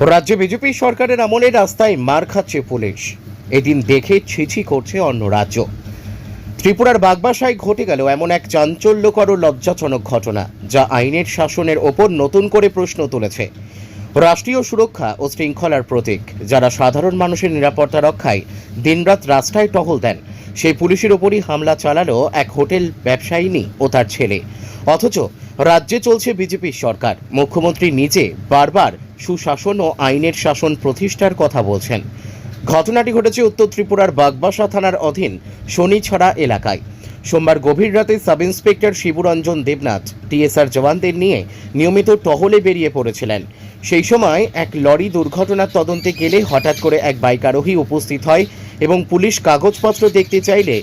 রাজ্যে বিজেপি সরকারের আমলে রাস্তায় মার খাচ্ছে পুলিশ। এদিন দেখে ছিছি করছে অন্য রাজ্য। ত্রিপুরার বাগবাসায় ঘটে গেল এমন এক চাঞ্চল্যকর লজ্জাজনক ঘটনা, যা আইনের শাসনের ওপর নতুন করে প্রশ্ন তুলেছে। রাষ্ট্রীয় সুরক্ষা ও শৃঙ্খলার প্রতীক, যারা সাধারণ মানুষের নিরাপত্তা রক্ষায় দিনরাত রাস্তায় টহল দেন, সেই পুলিশের ওপরই হামলা চালালো এক হোটেল ব্যবসায়িনী ও তার ছেলে। অথচ রাজ্যে চলছে বিজেপির সরকার। মুখ্যমন্ত্রী নিজে বারবার সুশাসন ও আইনের শাসন প্রতিষ্ঠার কথা বলছেন। ঘটনাটি ঘটেছে উত্তর ত্রিপুরার বাগবাসা থানার অধীন শনিছড়া এলাকায়। সোমবার গভীর রাতে sub inspector Shiburanjan Debnath, TSR জওয়ানদের নিয়ে নিয়মিত টহলে বেরিয়ে পড়েছিলেন। সেই সময় এক লরি দুর্ঘটনার তদন্তে গেলে হঠাৎ করে এক বাইক আরোহী উপস্থিত হয় এবং পুলিশ কাগজপত্র দেখতে চাইলে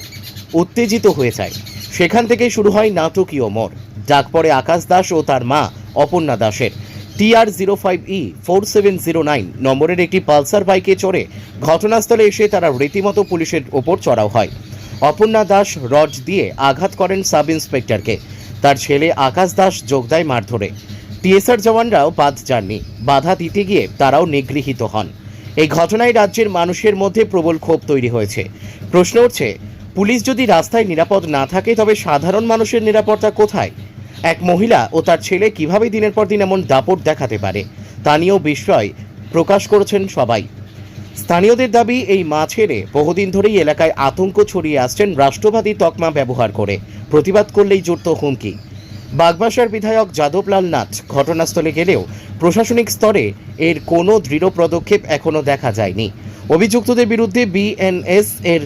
উত্তেজিত হয়ে যায়। সেখান থেকে শুরু হয় নাটকীয় মোড়। ডাক পরে আকাশ দাস ও তার মা অপর্ণা দাসের। TR zero five E four seven zero nine নম্বরের একটি পালসার বাইকে চড়ে ঘটনাস্থলে এসে তারা রীতিমতো পুলিশের ওপর চড়াও হয়। অপর্ণা দাস রড দিয়ে আঘাত করেন সাব ইন্সপেক্টরকে তার ছেলে আকাশ দাস যোগ দেয় মারধরে। টিএসআর জওয়ানরাও বাদ যাননি। বাধা দিতে গিয়ে তারাও নিগৃহীত হন। এই ঘটনায় রাজ্যের মানুষের মধ্যে প্রবল ক্ষোভ তৈরি হয়েছে। প্রশ্ন উঠছে, পুলিশ যদি রাস্তায় নিরাপদ না থাকে তবে সাধারণ মানুষের নিরাপত্তা কোথায়? এক মহিলা ও তার ছেলে কীভাবে দিনের পর দিন এমন দাপট দেখাতে পারে, তা নিয়েও বিস্ময় প্রকাশ করেছেন সবাই। স্থানীয়দের দাবি, এই মা ছেড়ে বহুদিন ধরেই এলাকায় আতঙ্ক ছড়িয়ে আসছেন রাষ্ট্রবাদী তকমা ব্যবহার করে। প্রতিবাদ করলেই জুড়ত হুমকি। বাগবাসার বিধায়ক যাদবলাল নাথ ঘটনাস্থলে গেলেও প্রশাসনিক স্তরে এর কোনো দৃঢ় পদক্ষেপ এখনও দেখা যায়নি। অভিযুক্তদের বিরুদ্ধে বিএনএস এর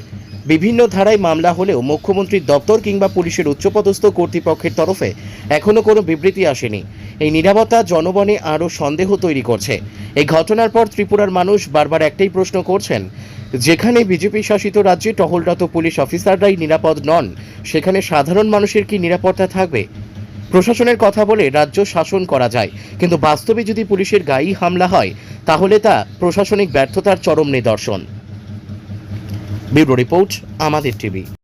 বিভিন্ন ধারায় মামলা হলেও মুখ্যমন্ত্রীর দপ্তর কিংবা পুলিশের উচ্চপদস্থ কর্তৃপক্ষের তরফে এখনও কোনো বিবৃতি আসেনি। এই নিরাপত্তা জনগণে আরও সন্দেহ তৈরি করছে। এই ঘটনার পর ত্রিপুরার মানুষ বারবার একটাই প্রশ্ন করছেন, যেখানে বিজেপি শাসিত রাজ্যে টহলরত পুলিশ অফিসাররাই নিরাপদ নন, সেখানে সাধারণ মানুষের কি নিরাপত্তা থাকবে? প্রশাসনের কথা বলে রাজ্য শাসন করা যায়, কিন্তু বাস্তবে যদি পুলিশের গায়েই হামলা হয়, তাহলে তা প্রশাসনিক ব্যর্থতার চরম নিদর্শন। ব্যুরো রিপোর্ট আমাদের টিভি।